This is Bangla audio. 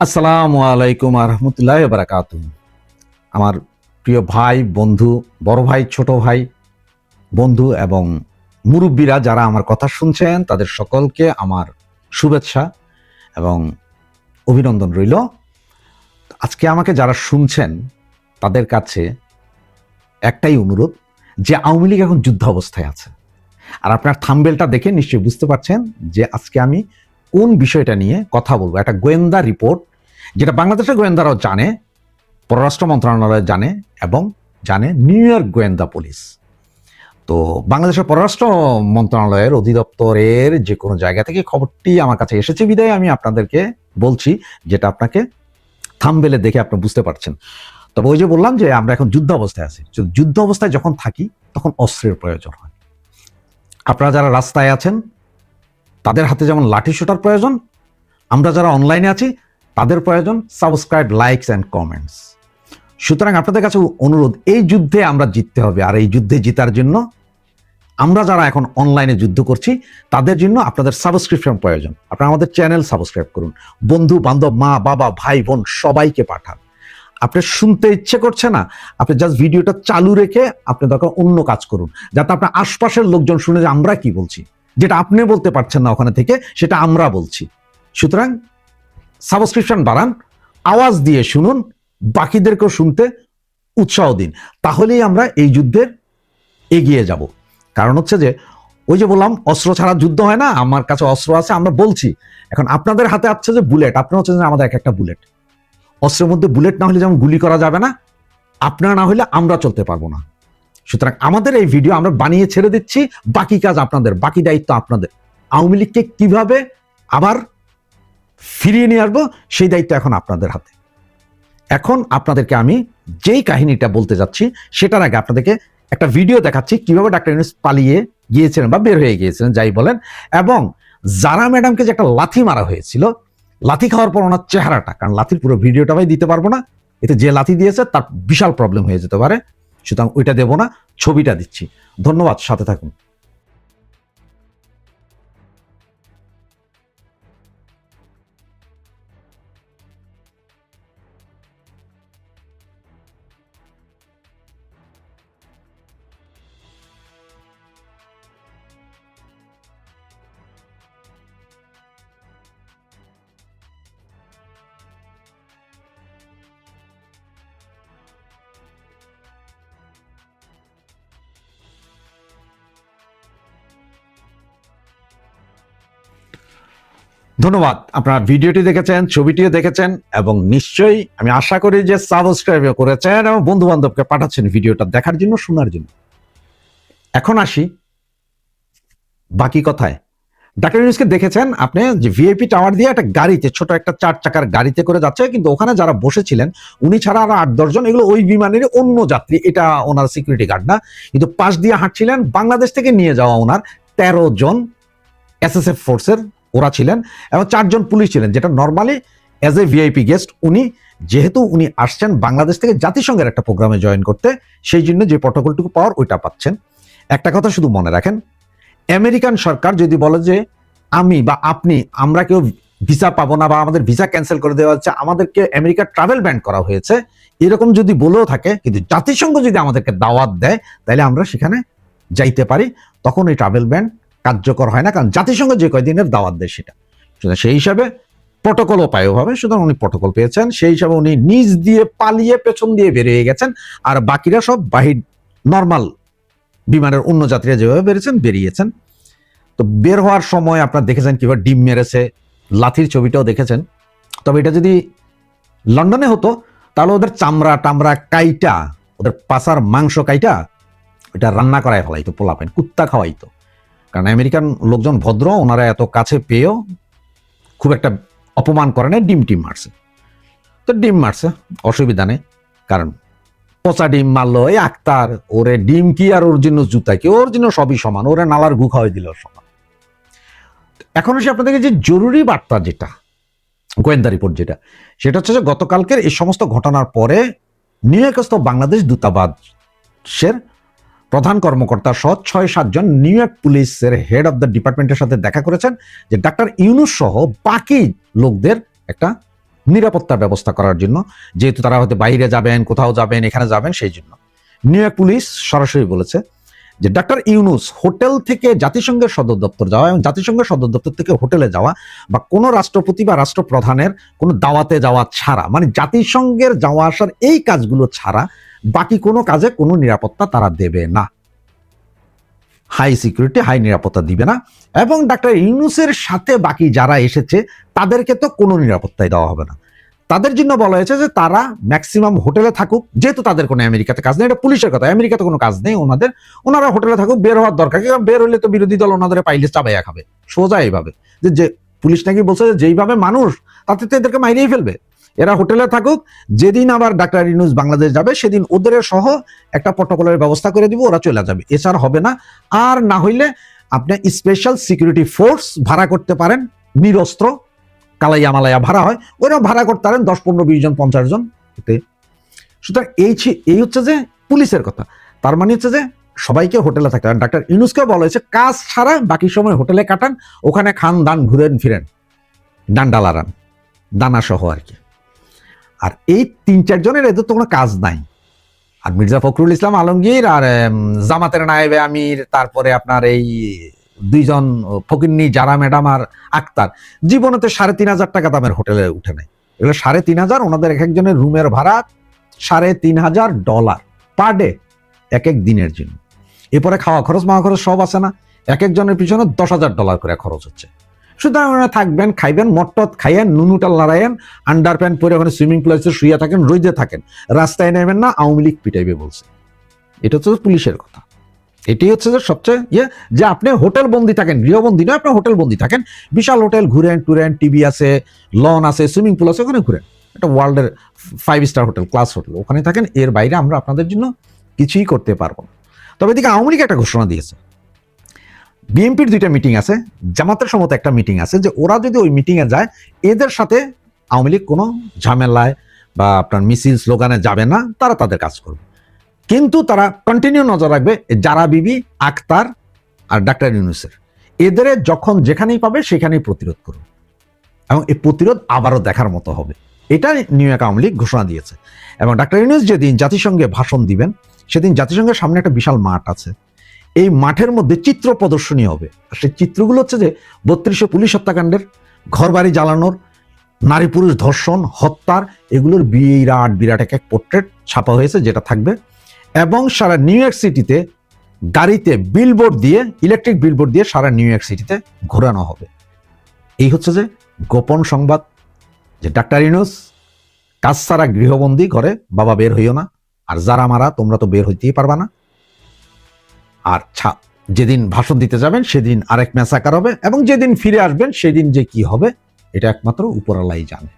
আসসালামু আলাইকুম আহমতুল্লাহ বারাকাত আমার প্রিয় ভাই, বন্ধু, বড় ভাই, ছোট ভাই, বন্ধু এবং মুরব্বীরা যারা আমার কথা শুনছেন, তাদের সকলকে আমার শুভেচ্ছা এবং অভিনন্দন রইল। আজকে আমাকে যারা শুনছেন, তাদের কাছে একটাই অনুরোধ যে আওয়ামী লীগ এখন যুদ্ধ অবস্থায় আছে। আর আপনার থাম্বেলটা দেখে নিশ্চয়ই বুঝতে পারছেন যে আজকে আমি কোন বিষয়টা নিয়ে কথা বলব? একটা গোয়েন্দা রিপোর্ট, যেটা বাংলাদেশের গোয়েন্দারাও জানে, পররাষ্ট্র মন্ত্রণালয় জানে, এবং জানে নিউ ইয়র্ক গোয়েন্দা পুলিশ। তো বাংলাদেশের পররাষ্ট্র মন্ত্রণালয়ের অধিদপ্তরের যে কোনো জায়গা থেকে খবরটি আমার কাছে এসেছে বিদায়, আমি আপনাদেরকে বলছি, যেটা আপনাকে থামবেলে দেখে আপনি বুঝতে পারছেন। তবে ওই যে বললাম যে আমরা এখন যুদ্ধ অবস্থায় আছি। যুদ্ধ অবস্থায় যখন থাকি, তখন অস্ত্রের প্রয়োজন হয়। আপনারা যারা রাস্তায় আছেন তাদের হাতে যেমন লাঠি শোটার প্রয়োজন, আমরা যারা অনলাইনে আছি, তাদের প্রয়োজন সাবস্ক্রাইব লাইকস অ্যান্ড কমেন্টস সুতরাং আপনাদের কাছে অনুরোধ, এই যুদ্ধে আমরা জিততে হবে, আর এই যুদ্ধে জিতার জন্য আমরা যারা এখন অনলাইনে যুদ্ধ করছি, তাদের জন্য আপনাদের সাবস্ক্রিপশন প্রয়োজন। আপনারা আমাদের চ্যানেল সাবস্ক্রাইব করুন। বন্ধু, বান্ধব, মা, বাবা, ভাই, বোন, সবাইকে পাঠান। আপনি শুনতে ইচ্ছে করছে না, আপনি জাস্ট ভিডিওটা চালু রেখে আপনি দরকার অন্য কাজ করুন, যাতে আপনার আশপাশের লোকজন শুনে যে আমরা কি বলছি। যেটা আপনি বলতে পারছেন না ওখানে থেকে, সেটা আমরা বলছি। সুতরাং সাবস্ক্রিপশন বাড়ান, আওয়াজ দিয়ে শুনুন, বাকিদেরকেও শুনতে উৎসাহ দিন। তাহলেই আমরা এই যুদ্ধের এগিয়ে যাব। কারণ হচ্ছে যে, ওই যে বললাম, অস্ত্র ছাড়া যুদ্ধ হয় না, আমার কাছে অস্ত্র আছে, আমরা বলছি। এখন আপনাদের হাতে আছে যে বুলেট আপনার হচ্ছে যে আমাদের এক একটা বুলেট। অস্ত্রের মধ্যে বুলেট না হলে যেমন গুলি করা যাবে না, আপনারা না হলে আমরা চলতে পারব না। সুতরাং আমাদের এই ভিডিও আমরা বানিয়ে ছেড়ে দিচ্ছি। বাকি কাজ আপনাদের, বাকি দায়িত্ব আপনাদের। আওয়ামী লীগকে কীভাবে আবার ফিরিয়ে নিয়ে আসব, সেই দায়িত্ব এখন আপনাদের হাতে। এখন আপনাদেরকে আমি যেই কাহিনীটা বলতে যাচ্ছি, সেটার আগে আপনাদেরকে একটা ভিডিও দেখাচ্ছি, কীভাবে ডাক্তার ইউনুস পালিয়ে গিয়েছিলেন বা বের হয়ে গিয়েছিলেন, যাই বলেন। এবং যারা ম্যাডামকে যে একটা লাথি মারা হয়েছিল, লাথি খাওয়ার পর ওনার চেহারাটা, কারণ লাথির পুরো ভিডিওটা ভাই দিতে পারব না। এতে যে লাথি দিয়েছে, তার বিশাল প্রবলেম হয়ে যেতে পারে। সুতরাং ওইটা দেবো না ছবিটা দিচ্ছি। ধন্যবাদ সাথে থাকুন। ধন্যবাদ। আপনারা ভিডিওটি দেখেছেন, ছবিটিও দেখেছেন, এবং নিশ্চয়ই আমি আশা করি যে সাবস্ক্রাইব করেছেন এবং বন্ধু বান্ধবকে পাঠাচ্ছেন ভিডিওটা দেখার জন্য, শোনার জন্য। এখন আসি বাকি কথায়। ডাক্তার ইউনুসকে দেখেছেন আপনি যে ভিআইপি টাওয়ার দিয়ে একটা গাড়িতে, ছোট একটা চার চাকার গাড়িতে করে যাচ্ছে, কিন্তু ওখানে যারা বসেছিলেন, উনি ছাড়া আরও আট দশজন এগুলো ওই বিমানের অন্য যাত্রী, এটা ওনার সিকিউরিটি গার্ড না। কিন্তু পাশ দিয়ে হাঁটছিলেন, বাংলাদেশ থেকে নিয়ে যাওয়া ওনার তেরো জন এসএসএফ ফোর্সের ওরা ছিলেন এবং চারজন পুলিশ ছিলেন, যেটা normally as a VIP guest উনি, যেহেতু উনি আসছেন বাংলাদেশ থেকে জাতিসংঘের একটা প্রোগ্রামে জয়েন করতে, সেই জন্য যে প্রটোকলটুকু পাওয়ার ওইটা পাচ্ছেন। একটা কথা শুধু মনে রাখেন, আমেরিকান সরকার যদি বলে যে আমি বা আপনি, আমরা কেউ ভিসা পাবো না বা আমাদের ভিসা ক্যান্সেল করে দেওয়া হচ্ছে, আমাদেরকে আমেরিকা ট্রাভেল ব্যান করা হয়েছে, এরকম যদি বলেও থাকে, কিন্তু জাতিসংঘ যদি আমাদেরকে দাওয়াত দেয়, তাহলে আমরা সেখানে যাইতে পারি, তখন এই ট্রাভেল ব্যান কার্যকর হয় না, কারণ জাতিসংঘ যে কয়দিনের দাওয়াত দেয় সেটা। সুতরাং সেই হিসাবে প্রটোকলও পায়ও হবে, সুতরাং উনি প্রটোকল পেয়েছেন, সেই হিসাবে উনি নিজ দিয়ে পালিয়ে পেছন দিয়ে বেরিয়ে গেছেন, আর বাকিরা সব বাহির নর্মাল বিমানের অন্য যাত্রীরা যেভাবে বেরিয়েছেন বেরিয়েছেন। তো বের হওয়ার সময় আপনারা দেখেছেন কীভাবে ডিম মেরেছে, লাথির ছবিটাও দেখেছেন। তবে এটা যদি লন্ডনে হতো, তাহলে ওদের চামড়া টামড়া কাইটা, ওদের পাসার মাংস কাইটা এটা রান্না করায় ফেলাইতো, পোলাপেন, কুত্তা খাওয়াইতো। কারণ আমেরিকান লোকজন ভদ্র, ওনারা এত কাছে পেয়েও খুব একটা অপমান করে নাই ডিম টিম মারছে। তো ডিম মারছে, অসুবিধা নেই, কারণ পচা ডিম মারলো, এই আক্তার, ওরে ডিম কি আর ওর জন্য জুতা কি? ওর জন্য সবই সমান, ওরে নালার গু খাওয়াই দিল সমান। এখন আসি আপনাদেরকে যে জরুরি বার্তা যেটা, গোয়েন্দা রিপোর্ট যেটা, সেটা হচ্ছে যে গতকালকের এই সমস্ত ঘটনার পরে নিউ বাংলাদেশ দূতাবাসের প্রধান কর্মকর্তা সহ ছয় সাতজন নিউ ইয়র্ক পুলিশের হেড অফ দ্য ডিপার্টমেন্টের সাথে দেখা করেছেন যে ডাক্তার ইউনুস সহ বাকি লোকদের একটা নিরাপত্তার ব্যবস্থা করার জন্য, যেহেতু তারা হয়তো বাইরে যাবেন, কোথাও যাবেন, এখানে যাবেন, সেই জন্য। নিউ ইয়র্ক পুলিশ সরাসরি বলেছে যে ডাক্তার ইউনুস হোটেল থেকে জাতিসংঘের সদর দপ্তর যাওয়া এবং জাতিসংঘের সদর দপ্তর থেকে হোটেলে যাওয়া বা কোনো রাষ্ট্রপতি বা রাষ্ট্রপ্রধানের কোনো দাওয়াতে যাওয়া ছাড়া মানে জাতিসংঘের যাওয়া আসার এই কাজগুলো ছাড়া বাকি কোনো কাজে কোনো নিরাপত্তা তারা দেবে না। হাই সিকিউরিটি হাই নিরাপত্তা দিবে না। এবং ডাক্তার ইউনুসের সাথে বাকি যারা এসেছে, তাদেরকে তো কোনো নিরাপত্তাই দেওয়া হবে না। তাদের জন্য বলা হয়েছে যে তারা ম্যাক্সিমাম হোটেলে থাকুক, যেহেতু তাদের কোনো আমেরিকাতে কাজ নেই, এটা পুলিশের কথা। আমেরিকাতে কোনো কাজ নেই ওনাদের। ওনারা হোটেলে থাকুক, বের হওয়ার দরকার কারণ বের হলে তো বিরোধী দল ওনাদের পাইলে চাবাইয়া খাবে। সোজা এইভাবে। যে পুলিশ নাকি বলছে যেইভাবে মানুষ, তাতে তো এদেরকে মাইরেই ফেলবে। এরা হোটেলে থাকুক, যেদিন আবার ডাক্তার ইউনুস বাংলাদেশ যাবে, সেদিন ওদের সহ একটা প্রটোকলের ব্যবস্থা করে দিব, ওরা চলে যাবে। এছাড়া হবে না। আর না হইলে আপনি স্পেশাল সিকিউরিটি ফোর্স ভাড়া করতে পারেন, নিরস্ত্র, কালাইয়া মালাইয়া ভাড়া হয়। ওইরকম ভাড়া করতে পারেন দশ, পনেরো, বিশ জন, পঞ্চাশ জন। এতে সুতরাং এই এই হচ্ছে যে পুলিশের কথা। তার মানে হচ্ছে যে সবাইকে হোটেলে থাকতে হবে। ডাক্তার ইউনুসকে বলা হয়েছে, কাজ ছাড়া বাকি সময় হোটেলে কাটান, ওখানে খান দান ঘুরেন ফিরেন, ডান্ডা লাড়ান দানা সহ আর কি। আর এই তিন চারজনের এদের তো কোনো কাজ নাই। আর মির্জা ফখরুল ইসলাম আলমগীর আর জামাতের নায়েবে আমির, তারপরে আপনার এই দুইজন ফকিন্নি জারা ম্যাডাম আর আক্তার জীবনেতে সাড়ে তিন হাজার টাকা দামের হোটেলে উঠে নেয় এগুলো সাড়ে তিন হাজার, ওনাদের এক একজনের রুমের ভাড়া সাড়ে তিন হাজার ডলার পার ডে, এক এক দিনের জন্য। এরপরে খাওয়া খরচ, মাওয়া খরচ সব আছে না, এক একজনের পিছনে দশ হাজার ডলার করে খরচ হচ্ছে। সুতরাং ওনারা থাকবেন, খাইবেন, মট্টত খাইয়েন নুনুটাল লড়াইয়েন আন্ডার প্যান্ট পরে ওখানে সুইমিং পুলে শুয়ে থাকেন, রোদে থাকেন। রাস্তায় নেবেন না, আওয়ামী লীগ পিটাইবে বলছে। এটা হচ্ছে পুলিশের কথা। এটি হচ্ছে যে সবচেয়ে ইয়ে যে আপনি হোটেল বন্দি থাকেন, গৃহবন্দী নয়, আপনি হোটেল বন্দি থাকেন। বিশাল হোটেল ঘুরেন, টুরেন, টিভি আছে, লন আছে সুইমিং পুল আছে, ওখানে ঘুরেন। এটা ওয়ার্ল্ডের five star hotel class hotel. ওখানে থাকেন, এর বাইরে আমরা আপনাদের জন্য কিছুই করতে পারব না। তবে এদিকে আওয়ামী লীগ একটা ঘোষণা দিয়েছে। বিএনপির দুইটা মিটিং আছে, জামাতের সমত একটা মিটিং আছে যে ওরা যদি ওই মিটিংয়ে যায়, এদের সাথে আওয়ামী লীগ কোনো ঝামেলায় বা আপনার মিছিল, স্লোগানে যাবে না, তারা তাদের কাজ করবে। কিন্তু তারা কন্টিনিউ নজর রাখবে যারা বিবি, আক্তার আর ডাক্তার ইউনুসের। এদের যখন যেখানেই পাবে সেখানেই প্রতিরোধ করবে এবং এই প্রতিরোধ আবারও দেখার মতো হবে। এটা নিউ ইয়র্ক আওয়ামী লীগ ঘোষণা দিয়েছে। এবং ডাক্তার ইউনুস যেদিন জাতিসংঘে ভাষণ দিবেন, সেদিন জাতিসংঘের সামনে একটা বিশাল মাঠ আছে। এই মাঠের মধ্যে চিত্র প্রদর্শনী হবে। আর সেই চিত্রগুলো হচ্ছে যে বত্রিশে পুলিশ হত্যাকাণ্ডের, ঘরবাড়ি জ্বালানোর, নারী পুরুষ ধর্ষণ, হত্যার, এগুলোর বিরাট বিরাট এক এক পোর্ট্রেট ছাপা হয়েছে যেটা থাকবে। এবং সারা নিউ ইয়র্ক সিটিতে গাড়িতে বিলবোর্ড দিয়ে ইলেকট্রিক বিলবোর্ড দিয়ে সারা নিউ ইয়র্ক সিটিতে ঘোরানো হবে। এই হচ্ছে যে গোপন সংবাদ, যে ডাক্তার ইনুস কাজ ছাড়া গৃহবন্দী ঘরে বাবা বের হইও না। আর যারা মারা, তোমরা তো বের হইতেই পারবা না। আর ছাপ যেদিন ভাষণ দিতে যাবেন, সেদিন আরেক ম্যাসাকার হবে এবং যেদিন ফিরে আসবেন, সেদিন যে কি হবে, এটা একমাত্র উপরালাই জানে।